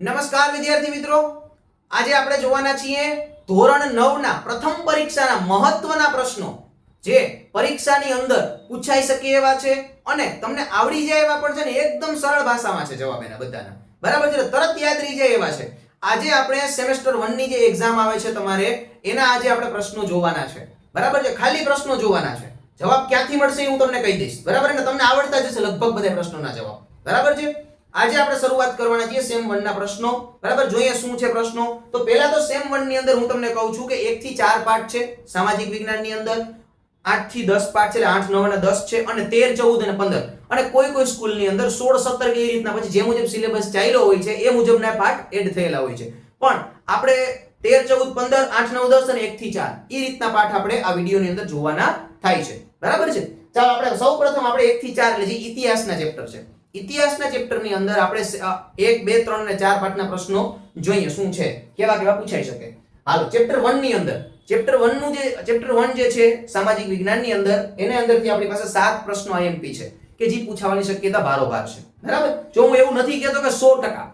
નમસ્કાર વિદ્યાર્થી મિત્રો. આજે આપણે જોવાના છીએ ધોરણ 9 ના પ્રથમ પરીક્ષાના મહત્વના પ્રશ્નો, જે પરીક્ષાની અંદર પૂછાઈ શકે એવા છે અને તમને આવડી જાય એવા પણ છે ને એકદમ સરળ ભાષામાં છે જવાબ એના બધાના. બરાબર છે? તરત યાદ રહી જાય એવા છે. આજે આપણે સેમેસ્ટર 1 ની જે એક્ઝામ આવે છે તમારે, એના આજે આપણે પ્રશ્નો જોવાના છે. બરાબર છે? ખાલી પ્રશ્નો જોવાના છે. જવાબ ક્યાંથી મળશે હું તમને કહી દઈશ. બરાબર? ને તમને આવડતા જશે લગભગ બધા પ્રશ્નોના જવાબ. બરાબર છે? આજે આપણે શરૂઆત કરવાના છીએ સેમ 1 ના પ્રશ્નો. બરાબર? જોઈએ શું છે પ્રશ્નો? તો પહેલા તો સેમ 1 ની અંદર હું તમને કહું છું કે 1 થી 4 પાઠ છે સામાજિક વિજ્ઞાનની અંદર. 8 થી 10 પાઠ છે એટલે 8 9 અને 10 છે અને 13 14 અને 15 અને કોઈ કોઈ સ્કૂલની અંદર 16 17 કે એ રીતના પછી જે મુજબ સિલેબસ ચાલ્યો હોય છે એ મુજબના પાઠ એડ થયેલા હોય છે. પણ આપણે 13 14 15 8 9 10 અને 1 થી 4 એ રીતના પાઠ આપણે આ વિડીયોની અંદર જોવાના થાય છે. બરાબર છે? ચાલો આપણે સૌપ્રથમ આપણે 1 થી 4 એટલે જે ઇતિહાસના ચેપ્ટર છે. ઇતિહાસના ચેપ્ટરની અંદર આપણે એક, બે, ત્રણ અને ચાર પાઠના પ્રશ્નો જોઈએ. શું છે? કેવા કેવા પૂછાઈ શકે? હાલો, ચેપ્ટર વનની અંદર. ચેપ્ટર વનનું જે, ચેપ્ટર વન જે છે, સામાજિક વિજ્ઞાનની અંદર, એને અંદરથી આપણી પાસે સાત પ્રશ્નો આઈએમપી છે, કે જે પૂછાવાની શક્યતા ભારોભાર છે. બરાબર? જો હું એવું નથી કહેતો કે સો ટકા.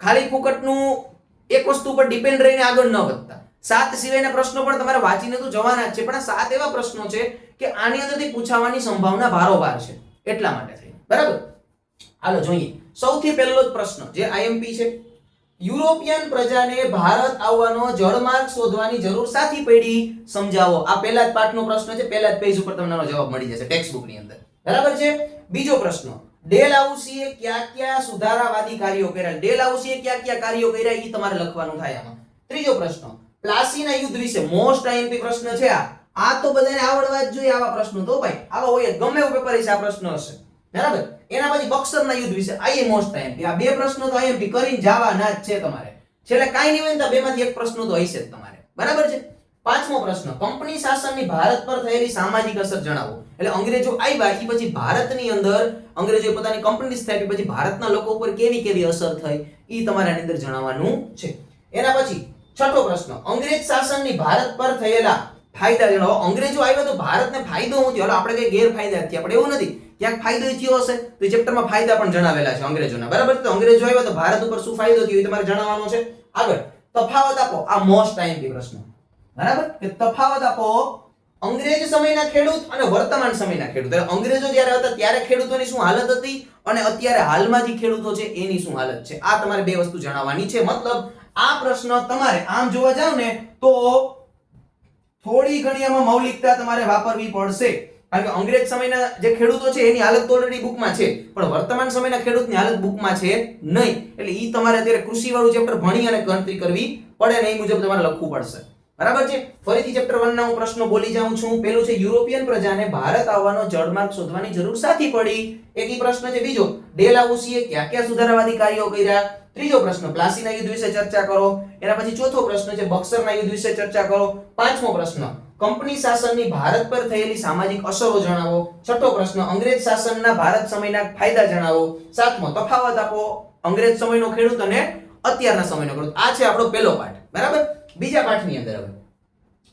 ખાલી ફુકટનું એક વસ્તુ પર ડિપેન્ડ રહીને આગળ ન વધતા. સાત સિવાયના પ્રશ્નો પણ તમારે વાંચીને તો જવાના જ છે, પણ સાત એવા પ્રશ્નો છે કે આની અંદરથી પૂછાવાની સંભાવના ભારોભાર છે. એટલા માટે. થઈ બરાબર? હાલો, જોઈએ. સૌથી પહેલો જ પ્રશ્ન, જે આઈએમપી છે, યુરોપિયન પ્રજાને ભારત આવવાનો જળમાર્ગ શોધવાની જરૂર સાથી પડી? સમજાવો. આ પહેલા જ પાઠનો પ્રશ્ન છે, પહેલા જ પેજ ઉપર તમને જવાબ મળી જશે ટેક્સ્ટ બુકની અંદર. બરાબર છે? બીજો પ્રશ્ન, ડેલ હાઉસીએ કયા કયા સુધારાવાદી કાર્યો કર્યા? ડેલ હાઉસીએ કયા કયા કાર્યો કર્યા? એ તમારે લખવાનું થાય આમાં. ત્રીજો પ્રશ્ન, પ્લાસીના યુદ્ધ વિશે મોસ્ટ આઈએમપી પ્રશ્ન છે આ. આ તો બધાને આવડવા જ જોઈએ આવા પ્રશ્નો તો ભાઈ. આવા હોય ગમે એવું પેપર હશે આ પ્રશ્ન હશે. બરાબર? એના પછી બક્સરના યુદ્ધ વિશે આ એ મોસ્ટ આઈએમપી આ બે પ્રશ્નો તો આઈએમપી કરીને જવાના જ છે તમારે. છેલ્લે કાંઈ નહીં હોય તો બેમાંથી એક પ્રશ્ન તો હશે જ તમારે. બરાબર છે? પાંચમો પ્રશ્ન. કંપની શાસનની ભારત પર થયેલી સામાજિક અસર જણાવો. એટલે અંગ્રેજો આવ્યા એ પછી ભારતની અંદર અંગ્રેજોએ પોતાની કંપની સ્થાપી પછી ભારતના લોકો ઉપર કેવી કેવી અસર થઈ એ તમારે આની અંદર જણાવવાનું છે. એના પછી છઠ્ઠો પ્રશ્ન. અંગ્રેજ શાસનની ભારત પર થયેલા ફાયદા જણાવો. અંગ્રેજો આવ્યા તો ભારતને ફાયદો શું થયો? આપણે કઈ ગેરફાયદા થયા. આપણે એવું નથી. ક્યાંક ફાયદો થયો હશે? તો ચેપ્ટરમાં ફાયદા પણ જણાવેલા છે અંગ્રેજોના. બરાબર? તો અંગ્રેજો આવ્યા તો ભારત ઉપર શું ફાયદો થયો એ તમારે જણાવવાનો છે? આગળ. તફાવત આપો. આ મોસ્ટ આઈએમપી પ્રશ્ન. બરાબર? કે તફાવત આપો. અંગ્રેજ સમયના ખેડૂત અને વર્તમાન સમયના ખેડૂત. અંગ્રેજો જ્યારે હતા ત્યારે ખેડૂતોની શું હાલત હતી? અને અત્યારે હાલમાં જે ખેડૂતો છે એની શું હાલત છે? આ તમારે બે વસ્તુ જણાવવાની છે. મતલબ, આ પ્રશ્ન તમારે આમ જોવા જાવ ને તો થોડી ઘણી આમાં મૌલિકતા તમારે વાપરવી પડશે. કારણ કે અંગ્રેજ સમયના જે ખેડૂતો છે, એની હાલત ઓલરેડી બુકમાં છે. પણ વર્તમાન સમયના ખેડૂતની હાલત બુકમાં છે નહીં. એટલે એ તમારે અત્યારે કૃષિ વાળું ચેપ્ટર ભણી અને ગણતરી કરવી પડે ને એ મુજબ તમારે લખવું પડશે. બરાબર છે? ફરીથી ચેપ્ટર 1 ના હું પ્રશ્નો બોલી જાઉં છું. પેલું છે, યુરોપિયન પ્રજાને ભારત આવવાનો જળમાર્ગ શોધવાની જરૂર સાથી પડી? એક ઈ પ્રશ્ન છે, બીજો ડેલાઉસીએ ક્યાં ક્યાં સુધારાવાદી કાર્યો કર્યા? ત્રીજો પ્રશ્ન, પ્લાસીના યુદ્ધ વિશે ચર્ચા કરો. એના પછી ચોથો પ્રશ્ન છે, બક્સરના યુદ્ધ વિશે ચર્ચા કરો. પાંચમો પ્રશ્ન કંપની શાસનની ભારત પર થયેલી સામાજિક અસરો જણાવો, છઠ્ઠો પ્રશ્ન, અંગ્રેજ શાસનના ભારત સમયના ફાયદા જણાવો, સાતમો, તફાવત આપો. અંગ્રેજ સમયનો ખેડૂત અને અત્યારના સમયનો ખેડૂત. આ છે આપણો પહેલો પાઠ. બરાબર? બીજા પાઠની અંદર હવે.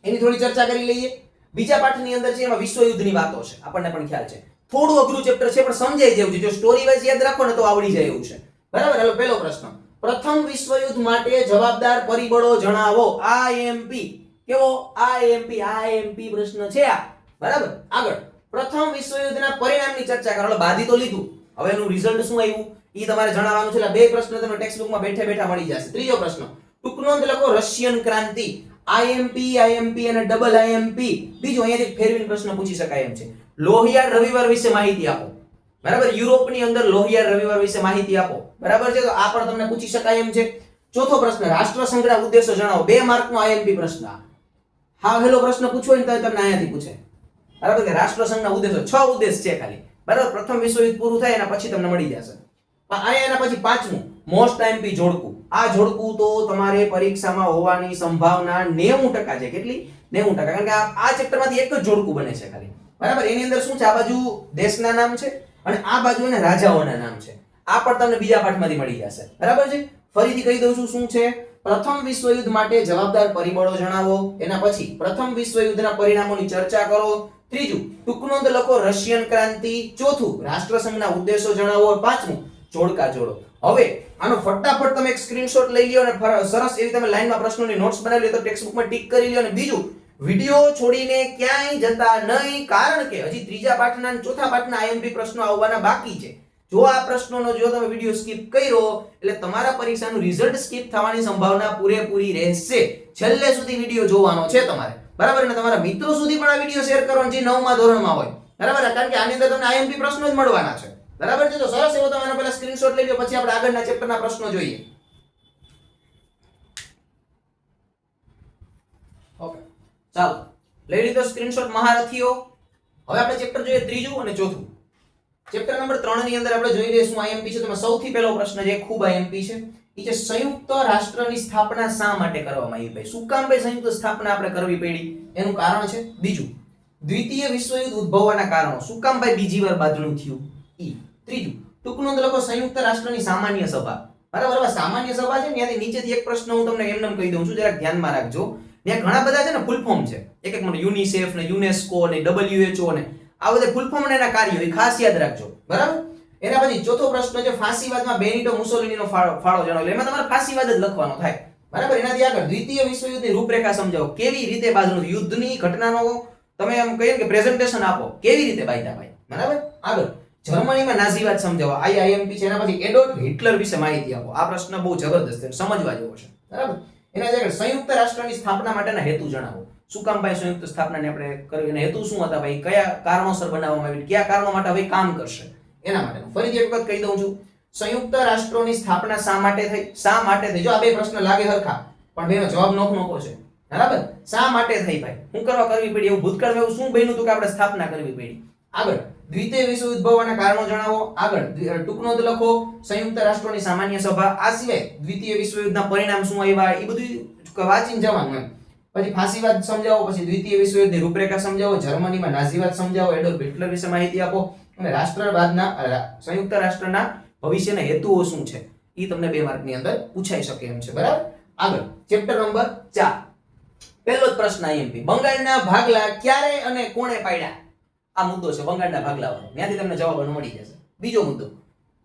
એની થોડી ચર્ચા કરી લઈએ. બીજા પાઠની અંદર છે, એમાં વિશ્વયુદ્ધની વાતો છે. આપણને પણ ખ્યાલ છે. થોડું અઘરું ચેપ્ટર છે, પણ સમજાઈ જેવું છે. જો સ્ટોરી વાઇઝ યાદ રાખો ને તો આવડી જાય એવું છે. બરાબર? હાલો, પહેલો પ્રશ્ન. પ્રથમ વિશ્વયુદ્ધ માટે જવાબદાર પરિબળો જણાવો. આઈએમપી કેવો? આઈએમપી આઈએમપી પ્રશ્ન છે આ. બરાબર? આગળ. પ્રથમ વિશ્વયુદ્ધના પરિણામની ચર્ચા કરો. બાદી તો લીધું. હવે એનું રિઝલ્ટ શું આવ્યું? એ તમારે જણાવવાનું છે. બે પ્રશ્ન તમને ટેક્સ્ટ બુકમાં બેઠે બેઠા મળી જશે. ત્રીજો પ્રશ્ન. ટૂંક નોંધ લખો. રશિયન ક્રાંતિ. આઈએમપી આઈએમપી અને ડબલ આઈએમપી બીજો અહીંયાથી ફેરવીને પ્રશ્ન પૂછી શકાય એમ છે. લોહિયાળ રવિવાર વિશે માહિતી આપો. બરાબર? યુરોપની અંદર લોહિયાળ રવિવાર વિશે માહિતી આપો. બરાબર છે? તો આ પણ તમને પૂછી શકાય એમ છે. ચોથો પ્રશ્ન. રાષ્ટ્રસંઘના ઉદ્દેશો જણાવો. બે માર્કનો આઈએમપી પ્રશ્ન. હા હેલો પ્રશ્ન પૂછવો ને તો તમને અહીંયાથી પૂછે. બરાબર કે રાષ્ટ્રસંઘના ઉદ્દેશો, છ ઉદ્દેશ છે ખાલી. બરાબર? પ્રથમ વિશ્વયુદ્ધ પૂરું થાય એના પછી તમને મળી જશે. અહીંયા એના પછી પાંચમું મોસ્ટ ટાઈમ પી જોડકું. આ જોડકું તો તમારે પરીક્ષામાં હોવાની સંભાવના નેવું ટકા છે. કેટલી? નેવું ટકા. કારણ કે આ ચેપ્ટરમાંથી એક જ જોડકું બને છે ખાલી. બરાબર? એની અંદર શું છે? આ બાજુ દેશના નામ છે અને આ બાજુ એના રાજાઓના નામ છે. આ પણ તમને બીજા પાઠમાંથી મળી જશે. બરાબર છે? ફરીથી કહી દઉં છું શું છે? પ્રથમ વિશ્વયુદ્ધ માટે જવાબદાર પરિબળો જણાવો. એના પછી પ્રથમ વિશ્વયુદ્ધના પરિણામોની ચર્ચા કરો. ત્રીજું ટૂંકનોંધ લખો રશિયન ક્રાંતિ. ચોથું, રાષ્ટ્રસંઘના ઉદ્દેશો જણાવો. પાંચમું, જોડકા જોડો. હવે આનો ફટાફટ તમે એક સ્ક્રીનશોટ લઈ લ્યો અને સરસ એવી તમે લાઈનમાં પ્રશ્નોની નોટ્સ બનાવી લો તો ટેક્સ્ટ બુકમાં ટીક કરી લ્યો. અને બીજું વિડિયો છોડીને ક્યાંય જતા નહીં. કારણ કે હજી ત્રીજા પાઠના અને ચોથા પાઠના આઈએમપી પ્રશ્નો આવવાના બાકી છે. જો આ પ્રશ્નોનો જો તમે વીડિયો સ્કીપ કર્યો, એટલે તમારા પરીક્ષાનું રિઝલ્ટ સ્કીપ થવાની સંભાવના પૂરેપૂરી રહેશે. છેલ્લે સુધી વીડિયો જોવાનો છે તમારે. બરાબર? અને તમારા મિત્રો સુધી પણ આ વીડિયો શેર કરવાનો જે નવમા ધોરણમાં હોય. બરાબર? કારણ કે આની અંદર તમને આઈએમપી પ્રશ્નો જ મળવાના છે. બરાબર? છે તો સરસ એવો તમે પહેલા સ્ક્રીનશોટ લઈ લો, પછી આપણે આગળના ચેપ્ટરના પ્રશ્નો જોઈએ. ઓકે ચાલો. લઈ લીધો સ્ક્રીનશોટ મહારથીઓ. હવે આપણે ચેપ્ટર જોઈએ ત્રીજું અને ચોથું. ચેપ્ટર નંબર 3 ની અંદર આપણે જોઈ લઈશું આઈએમપી છે. તેમાં સૌથી પહેલો પ્રશ્ન જે ખૂબ આઈએમપી છે. એ છે, સંયુક્ત રાષ્ટ્રની સ્થાપના શા માટે કરવામાં આવી ભાઈ? શું કામ ભાઈ સંયુક્ત સ્થાપના આપણે કરવી પડી? એનું કારણ છે, બીજું, દ્વિતીય વિશ્વયુદ્ધ ઉદ્ભવવાના કારણો. શું કામ ભાઈ બીજી વાર બાદલું થયું? ઈ. ત્રીજું ટૂંક નોંધ લખો, સંયુક્ત રાષ્ટ્રની સામાન્ય સભા. બરાબર સામાન્ય સભા છે ને, ત્યાંથી નીચેથી એક પ્રશ્ન હું તમને એમને એમ કહી દઉં છું, જરાક ધ્યાનમાં રાખજો. ત્યાં ઘણા બધા છે ને ફૂલ ફોર્મ છે. એક એક મને યુનિસેફ ને યુનેસ્કો ને ડબલ્યુએચઓ ને આ બધા ફૂલ એના કાર્યો, એ ખાસ યાદ રાખજો. બરાબર? એના પછી ચોથો પ્રશ્ન છે, ફાંસીવાદમાં બેનિટો મુસોલિનીનો ફાળો ફાળો જણાવો. એમાં તમારે ફાંસીવાદ જ લખવાનો થાય. બરાબર? એનાથી આગળ દ્વિતીય વિશ્વયુદ્ધની રૂપરેખા સમજાવો. કેવી રીતે બાજુ યુદ્ધની ઘટનાનો તમે એમ કહીએ કે પ્રેઝન્ટેશન આપો. કેવી રીતે બાયતા ભાઈ? બરાબર? આગળ. જર્મનીમાં નાઝીવાદ સમજાવો. આઈ આઈએમપી છે, એના પછી એડોલ્ફ હિટલર વિશે માહિતી આપો. આ પ્રશ્ન બહુ જબરદસ્ત છે, સમજવા જેવો છે. બરાબર? એના આગળ સંયુક્ત રાષ્ટ્રની સ્થાપના માટેના હેતુ જણાવો. શું કામ ભાઈ સંયુક્ત સ્થાપનાને આપણે કરવી અને હેતુ શું હતા ભાઈ? કયા કારણોસર બનાવવામાં આવી કયા કારણો માટે હવે કામ કરશે? એના માટે ફરીથી એક વખત કહી દઉં છું. સંયુક્ત રાષ્ટ્રોની સ્થાપના શા માટે થઈ? શા માટે થઈ? જો આ બે પ્રશ્ન લાગે હરખા, પણ બેનો જવાબ નોખ નોખો છે. બરાબર? શા માટે થઈ ભાઈ? હું કરવા કરવી પડી? એવું ભૂતકાળમાં એવું શું બન્યું હતું કે આપણે સ્થાપના કરવી પડી? આગળ, દ્વિતીય વિશ્વ ઉદ્ભવવાના કારણો જણાવો. આગળ ટૂંકનો જ લખો. સંયુક્ત રાષ્ટ્રોની સામાન્ય સભા. આ સિવાય દ્વિતીય વિશ્વયુદ્ધના પરિણામ શું આવ્યા? એ બધું વાંચીને જવાનું એમ. પછી ફાંસીવાદ સમજાવો, પછી દ્વિતીય વિશ્વયુદ્ધની રૂપરેખા સમજાવો, જર્મનીમાં નાઝીવાદ સમજાવો, એડોલ્ફ હિટલર વિશે માહિતી આપો. અને રાષ્ટ્રવાદના સંયુક્ત રાષ્ટ્રના ભવિષ્યના હેતુઓ શું છે? એ તમને બે માર્કની અંદર પૂછાઈ શકે એમ છે. બરાબર? આગળ, ચેપ્ટર નંબર 4 પહેલો જ પ્રશ્ન આઈએમપી. બંગાળના ભાગલા ક્યારે અને કોણે પાડ્યા? આ મુદ્દો છે, બંગાળના ભાગલાવાનો ત્યાંથી તમને જવાબ મળી જશે. બીજો મુદ્દો.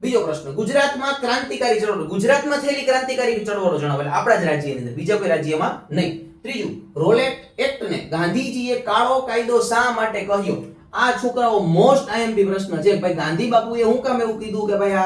બીજો પ્રશ્ન. ગુજરાતમાં ક્રાંતિકારી ચળવળ. ગુજરાતમાં થયેલી ક્રાંતિકારી ચળવળો જણાવો. એટલે આપણા જ રાજ્યની અંદર. બીજા કોઈ રાજ્યમાં નહીં. ત્રીજું, રોલેટ એક્ટને ગાંધીજીએ કાળો કાયદો શા માટે કહ્યો? આ છોકરાઓ મોસ્ટ આઈએમપી પ્રશ્ન છે. ભાઈ ગાંધી બાપુએ હું કામ એવું કીધું કે ભાઈ,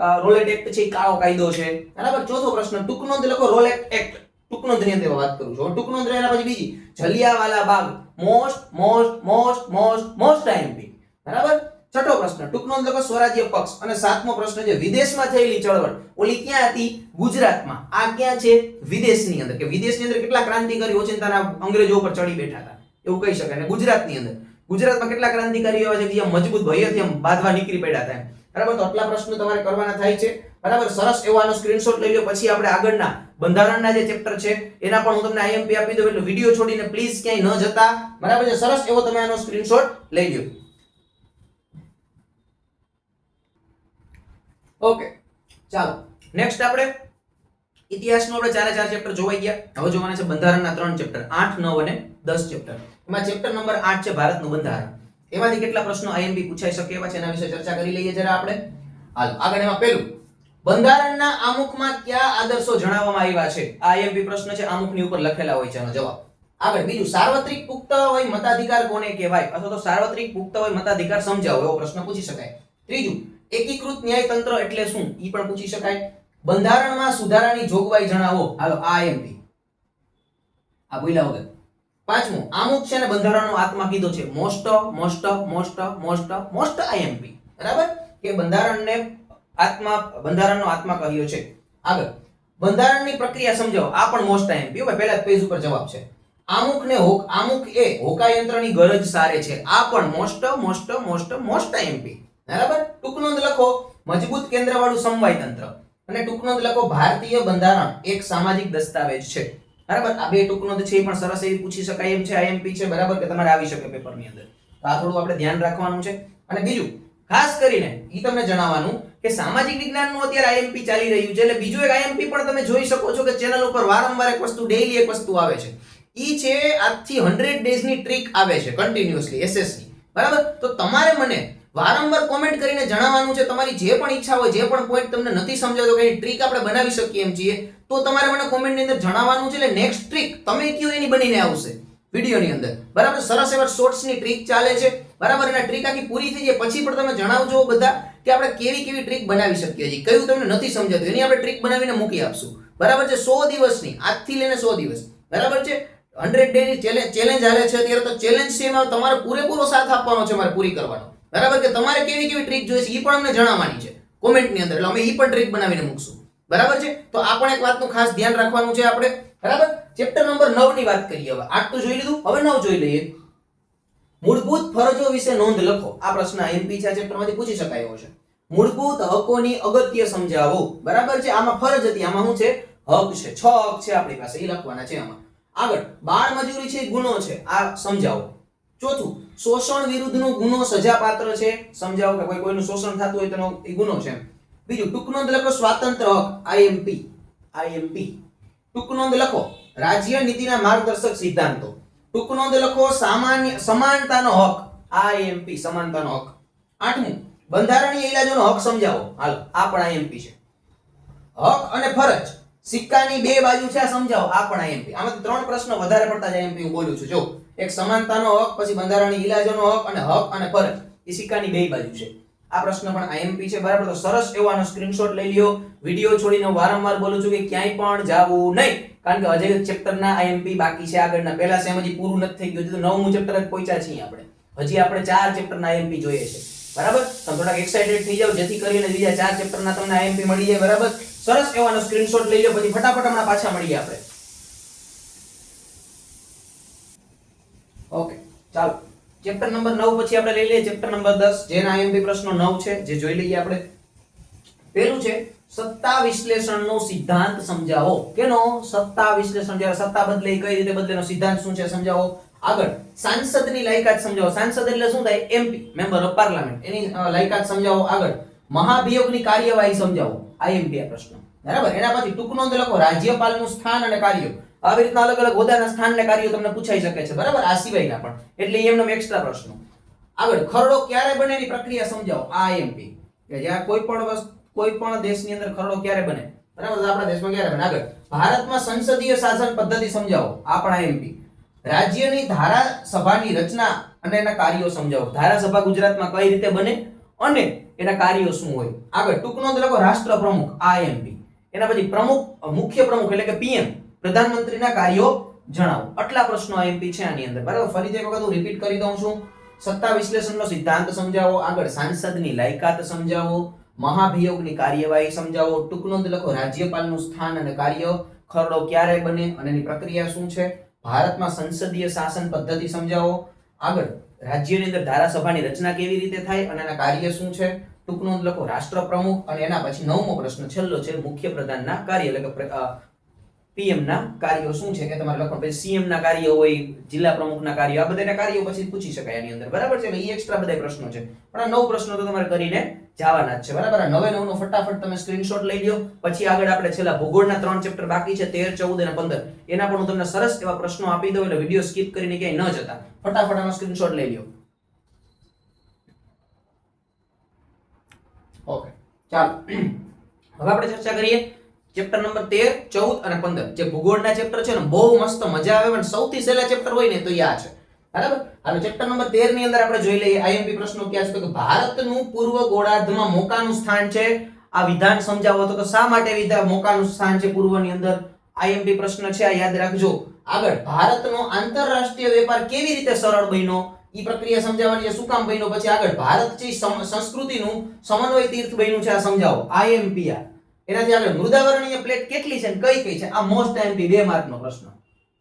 આ રોલેટ એક્ટ છે કાળો કાયદો છે? બરાબર? ચોથો પ્રશ્ન ટૂંક નોંધ લખો, રોલેટ એક્ટ. ટૂંક નોંધની અંદર વાત કરું છું ટૂંકનો ટૂંક નોંધ પછી બીજી, Jallianwala Bagh most most most most most IMP બરાબર? છઠ્ઠો પ્રશ્ન ટૂંક નોંધ લખો સ્વરાજ્ય પક્ષ. અને સાતમો પ્રશ્ન છે, વિદેશમાં થયેલી ચળવળ. ઓલી ક્યાં હતી? ગુજરાતમાં. આ ક્યાં છે? વિદેશની અંદર. કે વિદેશની અંદર કેટલા ક્રાંતિકારી ઓચિંતાના અંગ્રેજો ઉપર ચડી બેઠા હતા? એવું કહી શકાય. અને ગુજરાતની અંદર. ગુજરાતમાં કેટલા ક્રાંતિકારીઓ એવા છે કે જે મજબૂત ભયથી આમ બાંધવા નીકળી પડ્યા હતા બરાબર? તો આટલા પ્રશ્નો તમારે કરવાના થાય છે. બરાબર? સરસ એવો આનો સ્ક્રીનશોટ લઈ લો પછી આપણે આગળના બંધારણના જે ચેપ્ટર છે, એના પણ હું તમને આઈએમપી આપી દઉં. એટલે વીડિયો છોડીને પ્લીઝ ક્યાંય ન જતા. બરાબર છે? સરસ એવો તમે આનો સ્ક્રીનશોટ લઈ લો ઓકે, ચાલો. નેક્સ્ટ આપણે ઇતિહાસનો આપણે ચારે ચાર ચેપ્ટર જોવાઈ ગયા. હવે જોવાના છે બંધારણના ત્રણ ચેપ્ટર આઠ, નવ અને દસ ચેપ્ટર એમાં ચેપ્ટર નંબર આઠ છે ભારતનું બંધારણ. એમાંથી કેટલા પ્રશ્નો આઈએમપી પૂછાઈ શકે એવા છે એના વિશે ચર્ચા કરી લઈએ જરા આપણે. હાલ, આગળ એમાં પહેલું. બંધારણના આમુખમાં કયા આદર્શો જણાવવામાં આવ્યા છે? આ આઈએમપી પ્રશ્ન છે, આમુખની ઉપર લખેલા હોય છે એનો જવાબ. આગળ બીજું, સાર્વત્રિક પુખ્ત હોય મતાધિકાર કોને કહેવાય? અથવા તો સાર્વત્રિક પુખ્ત હોય મતાધિકાર સમજાવો એવો પ્રશ્ન પૂછી શકાય. ત્રીજું એકીકૃત ન્યાયતંત્ર એટલે શું? એ પણ પૂછી શકાય. બંધારણમાં સુધારાની જોગવાઈ જણાવો. હાલો, આ આઈએમપી આ ભૂલ્યા વગર. પાંચમું આમુક છે ને બંધારણનો આત્મા કીધો છે. Most most most most most IMP બરાબર? કે બંધારણને આત્મા, બંધારણનો આત્મા કહ્યો છે. આગળ. બંધારણની પ્રક્રિયા સમજાવો. આ પણ મોસ્ટ આઈએમપી હવે પહેલા પેજ ઉપર જવાબ છે. આમુક ને હોક આમુક એ હોકાયંત્રની ગરજ સારે છે. આ પણ most most most most IMP બરાબર? ટૂંક નોંધ લખો, મજબૂત કેન્દ્રવાળું સમવાય તંત્ર અને ટૂંક નોંધ લખો, ભારતીય બંધારણ એક સામાજિક દસ્તાવેજ છે. બરાબર? આ બે ટૂંક નોંધ છે એ પણ સરસ એવી પૂછી શકાય એમ છે આઈએમપી છે, બરાબર? કે તમારે આવી શકે પેપરની અંદર. તો આ થોડું આપણે ધ્યાન રાખવાનું છે. અને બીજું, ખાસ કરીને, ઈ તમને જણાવવાનું કે સામાજિક વિજ્ઞાનનું અત્યારે આઈએમપી ચાલી રહ્યું છે, એટલે બીજું એક આઈએમપી પણ તમે જોઈ શકો છો કે ચેનલ ઉપર વારંવાર એક વસ્તુ ડેઈલી એક વસ્તુ આવે છે. ઈ છે, આજથી 100 ડેઝની ટ્રીક આવે છે કન્ટિન્યુઅસલી એસએસની બરાબર? તો તમારે મને વારંવાર કોમેન્ટ કરીને જણાવવાનું છે. તમારી જે પણ ઈચ્છા હોય, જે પણ પોઈન્ટ તમને નથી સમજાતો કે ટ્રીક આપણે બનાવી શકીએ એમ છીએ, તો તમારે મને કોમેન્ટની અંદર જણાવવાનું છે એટલે નેક્સ્ટ ટ્રીક તમે કયો એની બનીને આવશે વિડીયોની અંદર. બરાબર? સરસ એવા શોર્ટ્સની ટ્રીક ચાલે છે. બરાબર? એના ટ્રીક આખી પૂરી થઈ જાય. પછી પણ તમે જણાવજો બધા કે આપણે કેવી કેવી ટ્રીક બનાવી શકીએ છીએ. કયું તમને નથી સમજાતું, એની આપણે ટ્રીક બનાવીને મૂકી આપશું. બરાબર છે? સો દિવસની, આજથી લઈને સો દિવસ. બરાબર છે? હંડ્રેડ ડે ની ચેલેન્જ હાલે છે. અત્યારે તો ચેલેન્જ છે એમાં તમારે પૂરેપૂરો સાથ આપવાનો છે મારે પૂરી કરવાનો. બરાબર? કે તમારે કેવી કેવી ટ્રીક જોઈએ છે એ પણ અમને જણાવવાની છે. કોમેન્ટની અંદર. એટલે અમે એ પણ ટ્રીક બનાવીને મૂકશું. બરાબર છે? તો આ પણ એક વાતનું ખાસ ધ્યાન રાખવાનું છે આપણે. બરાબર? ચેપ્ટર નંબર 9 ની વાત કરીએ હવે. આઠ તો જોઈ લીધું. હવે નવ જોઈ લઈએ. મૂળભૂત ફરજો વિશે નોંધ લખો. આ પ્રશ્ન એમપી છે ચેપ્ટરમાંથી પૂછી શકાય એવો છે. મૂળભૂત હકોની અગત્ય સમજાવો. બરાબર છે? આમાં ફરજ હતી. આમાં શું છે? હક છે. છ હક છે આપણી પાસે. એ લખવાના છે આમાં. આગળ. બાળ મજૂરી છે, ગુનો છે. આ સમજાવો. ચોથું. શોષણ વિરુદ્ધનો ગુનો સજાપાત્ર છે. સમજાવો કે કોઈ કોઈનું શોષણ થતું હોય તેનો એ ગુનો છે બીજું, ટૂંક નોંધ લખો સ્વાતંત્ર્ય હક આઈએમપી આઈએમપી ટૂંક નોંધ લખો રાજ્ય નીતિના માર્ગદર્શક સિદ્ધાંતો. ટૂંક નોંધ લખો સામાન્ય, સમાનતાનો હક આઈએમપી સમાનતાનો હક. આઠમું, બંધારણીય ઇલાજોનો હક સમજાવો. હાલો, આ પણ આઈએમપી છે. હક અને ફરજ, સિક્કાની બે બાજુ છે આ સમજાવો. આ પણ આઈએમપી આમાંથી ત્રણ પ્રશ્ન વધારે પડતા જ આઈએમપી હું બોલું છું. જો એક સમાનતાનો હક, પછી બંધારણીય ઇલાજોનો હક અને હક અને ફરજ. એ સિક્કાની બે બાજુ છે. આ પ્રશ્ન પણ આઈએમપી છે, બરાબર? તો સરસ એવો આનો સ્ક્રીનશોટ લઈ લ્યો. વીડિયો છોડીને વારંવાર બોલું છું કે ક્યાંય પણ જાવું નહીં. કારણ કે હજી ચેપ્ટરના આઈએમપી બાકી છે આગળના. પહેલા સેમ હજી પૂરું નથી થઈ ગયું. નવમું ચેપ્ટર જ પહોંચ્યા છીએ આપણે. હજી આપણે ચાર ચેપ્ટરના આઈએમપી જોઈએ છે. બરાબર? તમે થોડાક એક્સાઇટેડ થઈ જાવ જેથી કરીને બીજા ચાર ચેપ્ટરના તમને આઈએમપી મળી જાય. બરાબર? સરસ એવાનો સ્ક્રીનશોટ લઈ લો પછી ફટાફટ હમણાં પાછા મળીએ આપણે. ઓકે, ચાલો. ચેપ્ટર નંબર 9 પછી આપણે લઈ લઈએ ચેપ્ટર નંબર 10 જેના આઈએમપી પ્રશ્નો 9 છે, જે જોઈ લઈએ આપણે. પહેલું છે, સત્તા વિશ્લેષણનો સિદ્ધાંત સમજાવો. કેનો? સત્તા વિશ્લેષણ, જ્યારે સત્તા બદલે કઈ રીતે બદલેનો સિદ્ધાંત શું છે, સમજાવો. આગળ, સાંસદની લાયકાત સમજાવો. સાંસદ એટલે શું થાય? એમપી મેમ્બર ઓફ પાર્લામેન્ટ એની લાયકાત સમજાવો. આગળ, મહાભિયોગની કાર્યવાહી સમજાવો. આઈએમપી આ પ્રશ્ન. બરાબર? એના પછી ટૂંક નોંધ લખો, રાજ્યપાલનું સ્થાન અને કાર્યો આવી રીતના અલગ અલગ હોદાના સ્થાનને કાર્યો તમને પૂછાઈ શકે છે. બરાબર? આ સિવાયના પણ. એટલે એમનો એક્સ્ટ્રા પ્રશ્નો. આગળ, ખરડો ક્યારે બને એની પ્રક્રિયા સમજાવો. આ આઈએમપી કે જ્યાં કોઈ પણ વસ્તુ કોઈ પણ દેશની અંદર ખરડો ક્યારે બને? બરાબર? આપણા દેશમાં ક્યારે બને? આગળ, ભારતમાં સંસદીય શાસન પદ્ધતિ સમજાવો. આ પણ આઈએમપી રાજ્યની ધારાસભાની રચના અને એના કાર્યો સમજાવો. ધારાસભા ગુજરાતમાં કઈ રીતે બને અને એના કાર્યો શું હોય? આગળ, ટૂંક નોંધ લખો રાષ્ટ્ર પ્રમુખ આઈએમપી એના પછી પ્રમુખ, મુખ્ય પ્રમુખ એટલે કે પીએમ. પ્રધાનમંત્રીના કાર્યો જણાવો. આટલા પ્રશ્નો આઈએમપી છે આની અંદર. બરાબર? ફરી એક વખત હું રિપીટ કરી દઉં છું. સત્તા વિશ્લેષણનો સિદ્ધાંત સમજાવો, આગળ સાંસદની લાયકાત સમજાવો, મહાભિયોગની કાર્યવાહી સમજાવો ટૂંક નોંધ લખો, રાજ્યપાલનું સ્થાન અને કાર્ય, ખરડો ક્યારે બને અને એની પ્રક્રિયા શું છે? ભારતમાં સંસદીય શાસન પદ્ધતિ સમજાવો. આગળ, રાજ્યની અંદર ધારાસભાની રચના કેવી રીતે થાય અને એના કાર્ય શું છે? ટૂંક નોંધ લખો રાષ્ટ્ર પ્રમુખ અને એના પછી નવમો પ્રશ્ન, છેલ્લો છે મુખ્ય પ્રધાનના કાર્ય, એટલે કે પીએમ ના કાર્યો શું છે? કે તમારે લખવાનું. પછી સીએમ ના કાર્ય હોય, જિલ્લા પ્રમુખના કાર્યો, આ બધાના કાર્યો પછી પૂછી શકાય એની અંદર. બરાબર છે? એ એક્સ્ટ્રા બધા પ્રશ્નો છે. પણ આ નવ પ્રશ્નો તો તમારે કરીને જવાના જ છે. બરાબર? આ નવે નવનો ફટાફટ તમે સ્ક્રીનશોટ લઈ લો પછી આગળ આપણે છેલ્લા ભૂગોળના ત્રણ ચેપ્ટર બાકી છે, તેર, ચૌદ અને પંદર. એના પણ હું તમને સરસ એવા પ્રશ્નો આપી દઉં એટલે વીડિયો સ્કીપ કરીને ક્યાંય ન જતા. ફટાફટ આનો સ્ક્રીનશોટ લઈ લો ઓકે ચાલો. હવે આપણે ચર્ચા કરીએ. ચેપ્ટર નંબર તેર, ચૌદ અને પંદર. જે ભૂગોળના ચેપ્ટર છે ને, બહુ મસ્ત મજા આવે પણ સૌથી સહેલા ચેપ્ટર હોય ને તો એ આ છે. બરાબર? હવે ચેપ્ટર નંબર તેરની અંદર આપણે જોઈ લઈએ. આઈએમપી પ્રશ્નો ક્યાં છે કે ભારતનું પૂર્વ ગોળાર્ધમાં મોકાનું સ્થાન છે. આ વિધાન સમજાવો તો શા માટે વિધાન મોકાનું સ્થાન છે પૂર્વની અંદર? આઈએમપી પ્રશ્ન છે, આ યાદ રાખજો. આગળ, ભારતનો આંતરરાષ્ટ્રીય વેપાર કેવી રીતે સરળ બન્યો? ઈ પ્રક્રિયા સમજાવવાની શું કામ બન્યો? પછી આગળ, ભારત છે સંસ્કૃતિનું સમન્વય તીર્થ બન્યું છે, આ સમજાવો. આઈએમપી આ. એનાથી આગળ મૃદાવરણીય પ્લેટ કેટલી છે કઈ કઈ છે? આ મોસ્ટ આઈએમપી બે માર્કનો પ્રશ્ન.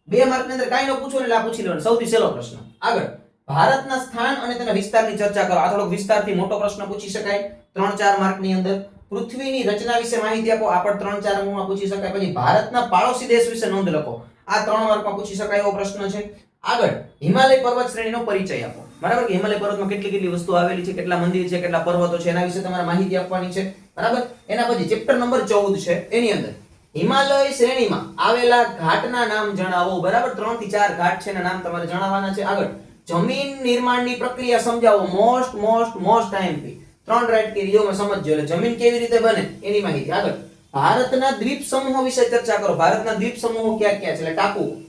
બે માર્કની અંદર કાંઈ ન પૂછો ને એટલે આ પૂછી લેવાનો સૌથી સહેલો પ્રશ્ન. આગળ, ભારતના સ્થાન અને તેના વિસ્તારની ચર્ચા કરો. આ થોડોક વિસ્તારથી મોટો પ્રશ્ન પૂછી શકાય. ત્રણ ચાર માર્કની અંદર. પૃથ્વીની રચના વિશે માહિતી આપો. આ પણ ત્રણ ચારમાં પૂછી શકાય. પછી ભારતના પાડોશી દેશ વિશે નોંધ લખો. આ ત્રણ માર્કમાં પૂછી શકાય એવો પ્રશ્ન છે. આગળ, હિમાલય પર્વત શ્રેણીનો પરિચય આપો. બરાબર કે હિમાલય પર્વતમાં કેટલી કેટલી વસ્તુ આવેલી છે, કેટલા મંદિર છે, કેટલા પર્વતો છે, એના વિશે તમારે માહિતી આપવાની છે. બરાબર? એના પછી ચેપ્ટર નંબર ચૌદ છે, એની અંદર. હિમાલય શ્રેણીમાં આવેલા ઘાટના નામ જણાવો. બરાબર? ત્રણથી ચાર ઘાટ છે નામ તમારે જણાવવાના છે. આગળ. જમીન નિર્માણની પ્રક્રિયા સમજાવો. મોસ્ટ મોસ્ટ મોસ્ટ આઈએમપી ત્રણ રાઈટ કે દો સમજજો એટલે જમીન કેવી રીતે બને? એની માહિતી. આગળ. ભારતના દ્વીપ સમૂહો વિશે ચર્ચા કરો. ભારતના દ્વીપ સમૂહો ક્યાં ક્યાં છે? એટલે ટાપુ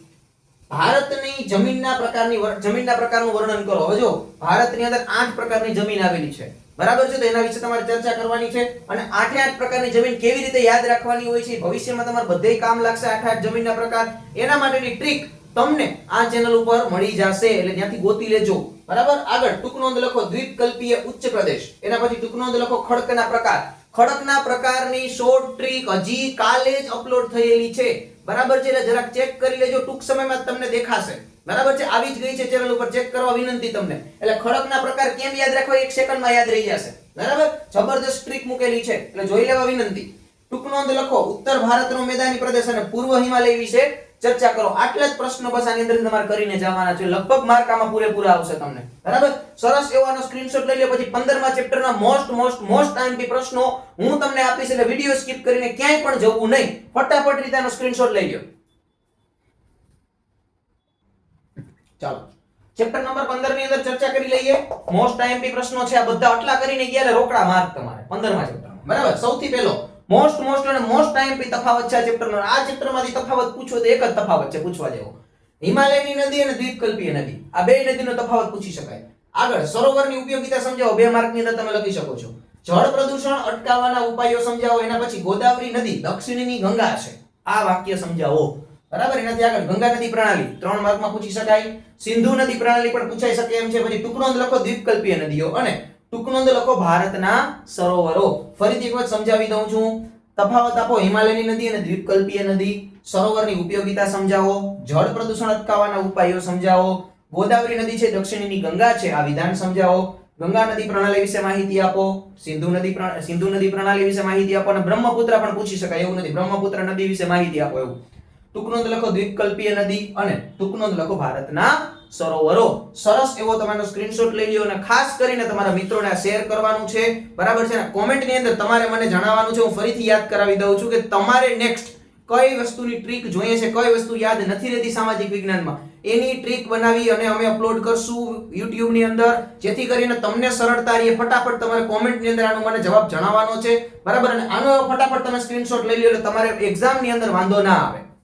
ભારતની જમીનના પ્રકારની જમીનના પ્રકારનું વર્ણન કરો. હવે જો ભારતની અંદર આઠ પ્રકારની જમીન આવેલી છે. બરાબર છે? તો એના વિશે તમારે ચર્ચા કરવાની છે અને આઠે આઠ પ્રકારની જમીન કેવી રીતે યાદ રાખવાની હોય છે ભવિષ્યમાં તમારે બધે કામ લાગશે આઠ આઠ જમીનના પ્રકાર. એના માટેની ટ્રીક તમને આ ચેનલ ઉપર મળી જશે. એટલે ત્યાંથી ગોતી લેજો. બરાબર? આગળ ટૂંક નોંધ લખો. દ્વીપકલ્પીય ઉચ્ચ પ્રદેશ. એના પછી ટૂંક નોંધ લખો ખડકના પ્રકાર. ખડકના પ્રકારની શોર્ટ ટ્રીક હજી કાલે જ અપલોડ થયેલી છે. બરાબર છે, એટલે જરાક ચેક કરી લેજો, ટૂંક સમયમાં તમને દેખાશે. બરાબર છે, આવી જ ગઈ છે ચેનલ ઉપર ચેક કરવા વિનંતી તમને. એટલે ખડકના પ્રકાર કેમ યાદ રાખવા, એક સેકન્ડમાં યાદ રહી જશે. બરાબર? જબરદસ્ત ટ્રીક મૂકેલી છે, એટલે જોઈ લેવા વિનંતી. ટૂંક નોંધ લખો, ઉત્તર ભારતનો મેદાની પ્રદેશ અને પૂર્વ હિમાલય વિશે ચર્ચા કરો. આટલા જ પ્રશ્નો બસ આની અંદર તમારે કરીને જવાના છે. લગભગ માર્ક આમાં પૂરેપૂરા આવશે તમને. બરાબર? સરસ એવાનો સ્ક્રીનશોટ લઈ લો પછી 15મા ચેપ્ટરના મોસ્ટ મોસ્ટ મોસ્ટ આઈએમપી પ્રશ્નો હું તમને આપીશ એટલે વિડિયો સ્કીપ કરીને ક્યાંય પણ જવું નહીં. ફટાફટ રીતે આનો સ્ક્રીનશોટ લઈ લો ચાલો. ચેપ્ટર નંબર 15 ની અંદર ચર્ચા કરી લઈએ. મોસ્ટ આઈએમપી પ્રશ્નો છે આ બધા આટલા કરીને ગયા એટલે રોકડા માર્ક તમારે. 15મા ચેપ્ટરમાં બરાબર? સૌથી પહેલો મોસ્ટ મોસ્ટ અને મોસ્ટ આઈએમપી તફાવત છે આ ચેપ્ટરનો આ ચેપ્ટરમાંથી તફાવત પૂછો તો એક જ તફાવત છે, પૂછવા જેવો. હિમાલયની નદી અને દ્વીપકલ્પીય નદી. આ બે નદીનો તફાવત પૂછી શકાય. આગળ, સરોવરની ઉપયોગિતા સમજાવો. બે માર્કની અંદર તમે લખી શકો છો. જળ પ્રદૂષણ અટકાવવાના ઉપાયો સમજાવો. એના પછી ગોદાવરી નદી, દક્ષિણની ગંગા છે. આ વાક્ય સમજાવો. બરાબર? એનાથી આગળ ગંગા નદી પ્રણાલી. ત્રણ માર્કમાં પૂછી શકાય. સિંધુ નદી પ્રણાલી પણ પૂછાઈ શકે એમ છે. પછી ટુકડો લખો દ્વીપકલ્પીય નદીઓ. અને ટૂંક નોંધ લખો, ભારતના સરોવરો. ફરીથી એક સમજાવી દઉં છું. તફાવત આપો, હિમાલયની નદી અને દ્વીપકલ્પીય નદી. સરોવરની ઉપયોગિતા સમજાવો. જળ પ્રદૂષણ અટકાવવાના ઉપાયો સમજાવો. ગોદાવરી નદી છે, દક્ષિણની ગંગા છે, આ વિધાન સમજાવો. ગંગા નદી પ્રણાલી વિશે માહિતી આપો. સિંધુ નદી સિંધુ નદી પ્રણાલી વિશે માહિતી આપો. અને બ્રહ્મપુત્ર પણ પૂછી શકાય, એવું નથી. બ્રહ્મપુત્ર નદી વિશે માહિતી આપો, એવું. ટૂંક નોંધ લખો, દ્વીપકલ્પીય નદી અને ટૂંક નોંધ લખો, ભારતના સરોવરો સરસ એવો તમારો સ્ક્રીનશોટ લઈ લ્યો અને ખાસ કરીને તમારા મિત્રોને શેર કરવાનું છે. બરાબર છે ને? કોમેન્ટની અંદર તમારે મને જણાવવાનું છે. હું ફરીથી યાદ કરાવી દઉં છું કે તમારે નેક્સ્ટ કઈ વસ્તુની ટ્રીક જોઈએ છે, કઈ વસ્તુ યાદ નથી રહેતી સામાજિક વિજ્ઞાનમાં? એની ટ્રીક બનાવી અને અમે અપલોડ કરશું YouTube ની અંદર. જેથી કરીને તમને સરળતા રહે. ફટાફટ તમારે કોમેન્ટની અંદર આનો મને જવાબ જણાવવાનો છે. બરાબર? અને આનો ફટાફટ તમે સ્ક્રીનશોટ લઈ લો એટલે તમારે એક્ઝામની અંદર વાંધો ના આવે.